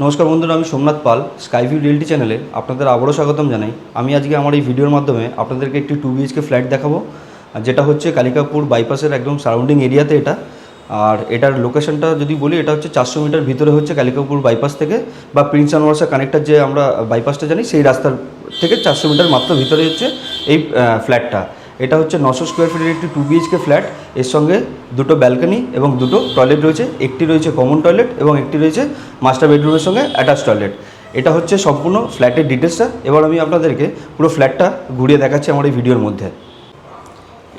নমস্কার বন্ধুরা, আমি সোমনাথ পাল স্কাইভিউ রিয়েলটি চ্যানেলে আপনাদের আবারও স্বাগতম জানাই। আমি আজকে আমার এই ভিডিওর মাধ্যমে আপনাদেরকে একটি টু বিএইচকে ফ্ল্যাট দেখাবো যেটা হচ্ছে কালিকাপুর বাইপাসের একদম সারাউন্ডিং এরিয়াতে এটা। আর এটার লোকেশনটা যদি বলি, এটা হচ্ছে চারশো মিটার ভিতরে হচ্ছে কালিকাপুর বাইপাস থেকে, বা প্রিন্স আনোয়ারসা কানেক্টার যে আমরা বাইপাসটা জানি, সেই রাস্তার থেকে চারশো মিটার মাত্র ভিতরে হচ্ছে এই ফ্ল্যাটটা এটা হচ্ছে নশো স্কোয়ার ফিটের একটি টু বিএইচকে ফ্ল্যাট এর সঙ্গে দুটো ব্যালকনি এবং দুটো টয়লেট রয়েছে। একটি রয়েছে কমন টয়লেট এবং একটি রয়েছে মাস্টার বেডরুমের সঙ্গে অ্যাটাচ টয়লেট এটা হচ্ছে সম্পূর্ণ ফ্ল্যাটের ডিটেলসটা এবার আমি আপনাদেরকে পুরো ফ্ল্যাটটা ঘুরিয়ে দেখাচ্ছি আমার এই ভিডিওর মধ্যে।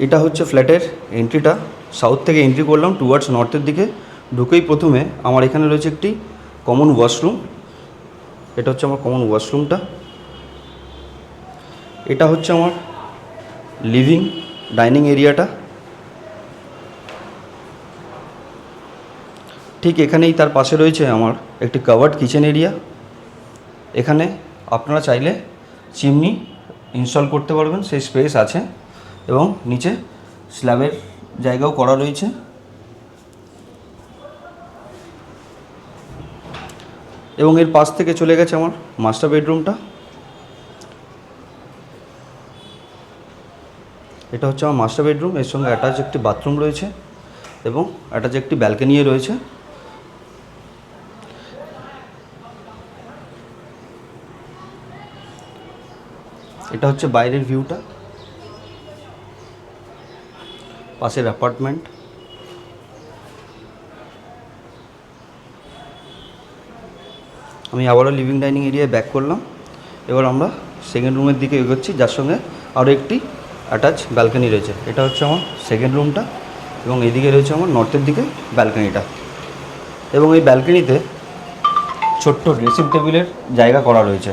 এটা হচ্ছে ফ্ল্যাটের এন্ট্রিটা সাউথ থেকে এন্ট্রি করলাম টুয়ার্ডস নর্থের দিকে। ঢুকেই প্রথমে আমার এখানে রয়েছে একটি কমন ওয়াশরুম এটা হচ্ছে আমার কমন ওয়াশরুমটা এটা হচ্ছে আমার লিভিং ডাইনিং এরিয়াটা ঠিক এখানেই তার পাশে রয়েছে আমার একটি কাভার্ড কিচেন এরিয়া এখানে আপনারা চাইলে চিমনি ইনস্টল করতে পারবেন, সেই স্পেস আছে। এবং নিচে স্ল্যাবের জায়গাও করা রয়েছে। এবং এর পাশ থেকে চলে গেছে আমার মাস্টার বেডরুমটা এটা হচ্ছে আমার মাস্টার বেডরুম এর সঙ্গে অ্যাটাচ একটি বাথরুম রয়েছে এবং অ্যাটাচ একটি ব্যালকনিও রয়েছে। এটা হচ্ছে বাইরের ভিউটা পাশের অ্যাপার্টমেন্ট আমি আবারও লিভিং ডাইনিং এরিয়ায় ব্যাক করলাম। এবার আমরা সেকেন্ড রুমের দিকে এগোচ্ছি, যার সঙ্গে আরও একটি অ্যাটাচ ব্যালকনি রয়েছে। এটা হচ্ছে আমার সেকেন্ড রুমটা এবং এদিকে রয়েছে আমার নর্থের দিকে ব্যালকনিটা এবং এই ব্যালকনিতে ছোট্ট ড্রেসিং টেবিলের জায়গা করা রয়েছে।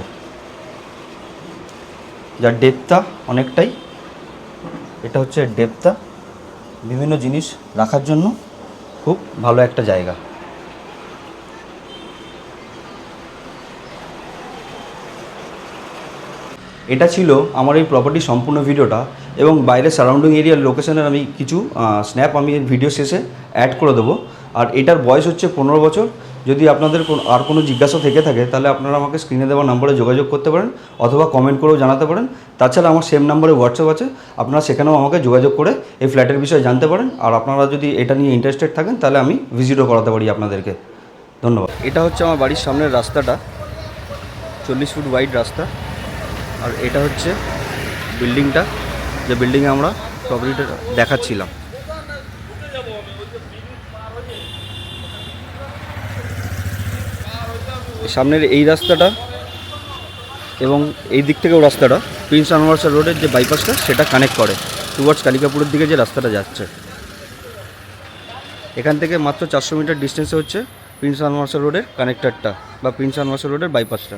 যার ডেপথটা অনেকটাই, এটা হচ্ছে ডেপথটা বিভিন্ন জিনিস রাখার জন্য খুব ভালো একটা জায়গা। এটা ছিল আমার এই প্রপার্টি সম্পূর্ণ ভিডিওটা এবং বাইরের সারাউন্ডিং এরিয়ার লোকেশনের আমি কিছু স্ন্যাপ আমি ভিডিও শেষে অ্যাড করে দেবো। আর এটার বয়স হচ্ছে পনেরো বছর। যদি আপনাদের কোনো, আর কোনো জিজ্ঞাসা থেকে থাকে, তাহলে আপনারা আমাকে স্ক্রিনে দেওয়া নম্বরে যোগাযোগ করতে পারেন অথবা কমেন্ট করেও জানাতে পারেন। তাছাড়া আমার সেম নম্বরে হোয়াটসঅ্যাপ আছে, আপনারা সেখানেও আমাকে যোগাযোগ করে এই ফ্ল্যাটের বিষয়ে জানতে পারেন। আর আপনারা যদি এটা নিয়ে ইন্টারেস্টেড থাকেন, তাহলে আমি ভিজিটও করাতে পারি আপনাদেরকে। ধন্যবাদ। এটা হচ্ছে আমার বাড়ির সামনের রাস্তাটা, চল্লিশ ফুট ওয়াইড রাস্তা। আর এটা হচ্ছে বিল্ডিংটা, যে বিল্ডিংয়ে আমরা প্রপার্টিটা দেখাচ্ছিলাম। সামনের এই রাস্তাটা এবং এই দিক থেকেও রাস্তাটা প্রিন্স আনোয়ারসা রোডের যে বাইপাসটা সেটা কানেক্ট করে টুয়ার্ডস কালিকাপুরের দিকে যে রাস্তাটা যাচ্ছে। এখান থেকে মাত্র চারশো মিটার ডিস্টেন্সে হচ্ছে প্রিন্স আনোয়ারসা রোডের কানেক্টারটা বা প্রিন্স আনোয়ারসা রোডের বাইপাসটা